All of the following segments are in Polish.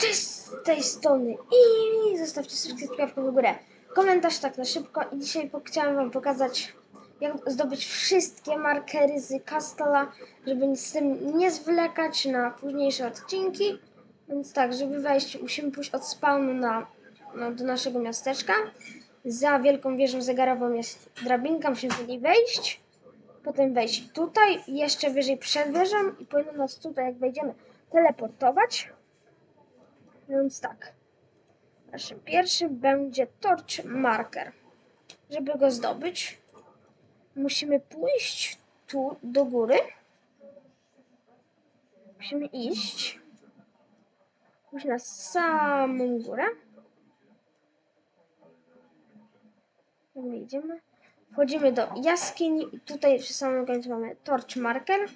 Cześć z tej strony i zostawcie subskrypcję w górę. Komentarz tak na szybko i dzisiaj chciałam wam pokazać jak zdobyć wszystkie markery z Castella, żeby z tym nie zwlekać na późniejsze odcinki. Więc tak, żeby wejść musimy pójść od spawnu na, no, do naszego miasteczka. Za wielką wieżą zegarową jest drabinka, musimy do niej wejść. Potem wejść tutaj, jeszcze wyżej przed wieżą i powinno nas tutaj, jak wejdziemy, teleportować. Więc tak. Naszym pierwszym będzie torch marker. Żeby go zdobyć, musimy pójść tu do góry. Musimy iść. Pójść na samą górę. My idziemy. Wchodzimy do jaskini i tutaj przy samym końcu mamy torch marker.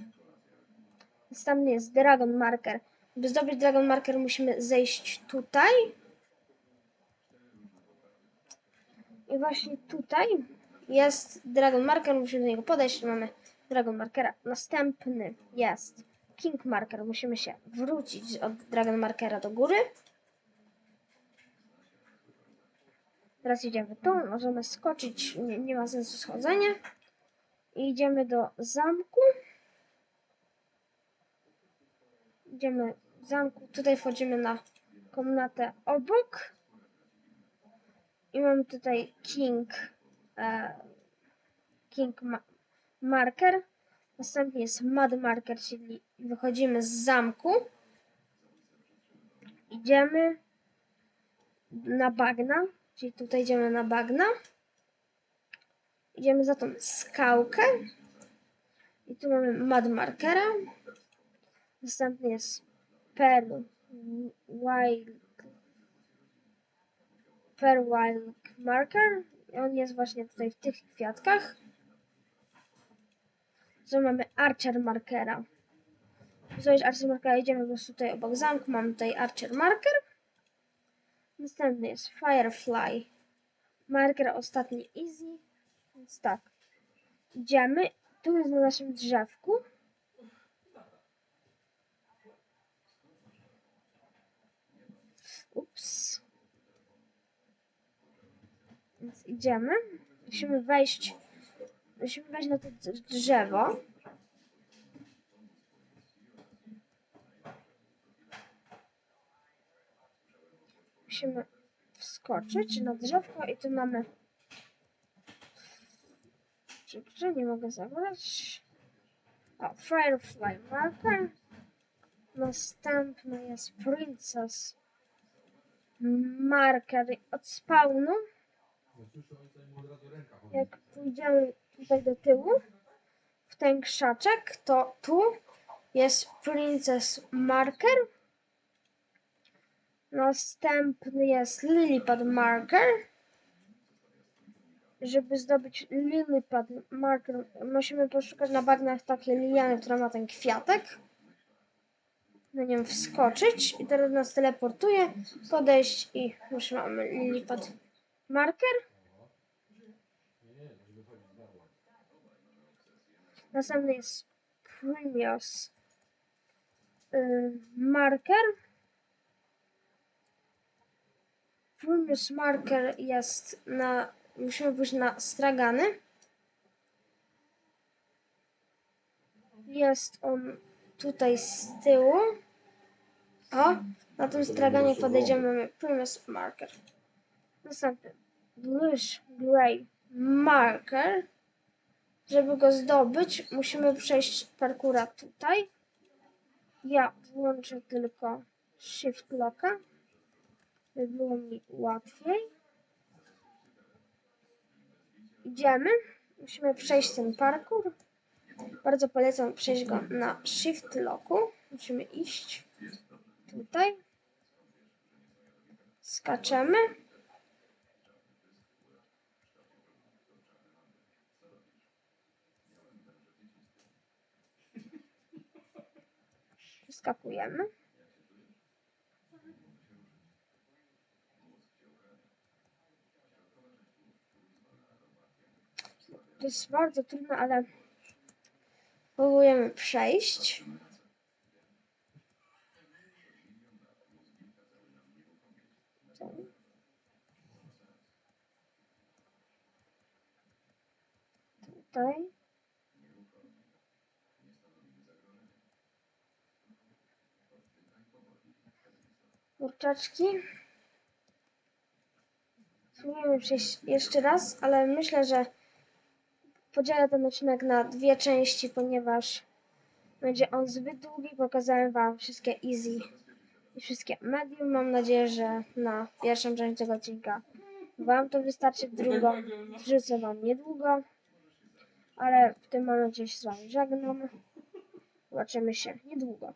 Następny jest dragon marker. By zdobyć dragon marker musimy zejść tutaj. I właśnie tutaj jest dragon marker, musimy do niego podejść, mamy dragon markera. Następny jest king marker, musimy się wrócić od dragon markera do góry. Teraz idziemy tu, możemy skoczyć, nie, nie ma sensu schodzenia. I idziemy do zamku. Idziemy w zamku, tutaj wchodzimy na komnatę obok. I mamy tutaj King, e, King ma Marker. Następnie jest Mad Marker, czyli wychodzimy z zamku. Idziemy na bagna, czyli tutaj idziemy na bagna. Idziemy za tą skałkę. I tu mamy Mad Markera. Następny jest Pearl Wild Pearl Wild Marker. On jest właśnie tutaj w tych kwiatkach. Tu mamy Archer Markera. Zrobić Archer Markera, idziemy po prostu tutaj obok zamku. Mamy tutaj Archer Marker. Następny jest Firefly Marker, ostatni Easy. Więc tak. Idziemy. Tu jest na naszym drzewku. Idziemy. Musimy wejść. Musimy wejść na to drzewo. Musimy wskoczyć na drzewko i tu mamy. Czy nie mogę zabrać? O, Firefly Marker. Następny jest Princess Marker od spawnu. Jak pójdziemy tutaj do tyłu, w ten krzaczek, to tu jest Princess Marker. Następny jest Lilipad Marker. Żeby zdobyć Lilipad Marker, musimy poszukać na bagnach takiej liliany, która ma ten kwiatek. Na nią wskoczyć i teraz nas teleportuje, podejść i już mamy Marker. Następny jest Premios y, Marker. Premios Marker jest na. Musimy pójść na stragany. Jest on tutaj z tyłu. O, na tym straganie podejdziemy, Premios Marker. Następny Bluish Grey Marker. Żeby go zdobyć, musimy przejść parkura tutaj. Ja włączę tylko Shift Locka, by było mi łatwiej. Idziemy. Musimy przejść ten parkour. Bardzo polecam przejść go na Shift Locku. Musimy iść tutaj. Skaczemy. Skakujemy. To jest bardzo trudne, ale próbujemy przejść. Tutaj. Kurczaczki. Spróbujemy przejść jeszcze raz, ale myślę, że podzielę ten odcinek na dwie części, ponieważ będzie on zbyt długi. Pokazałem Wam wszystkie easy i wszystkie medium. Mam nadzieję, że na pierwszą część tego odcinka Wam to wystarczy. Drugą wrzucę Wam niedługo, ale w tym momencie się z Wami żegnam. Zobaczymy się niedługo.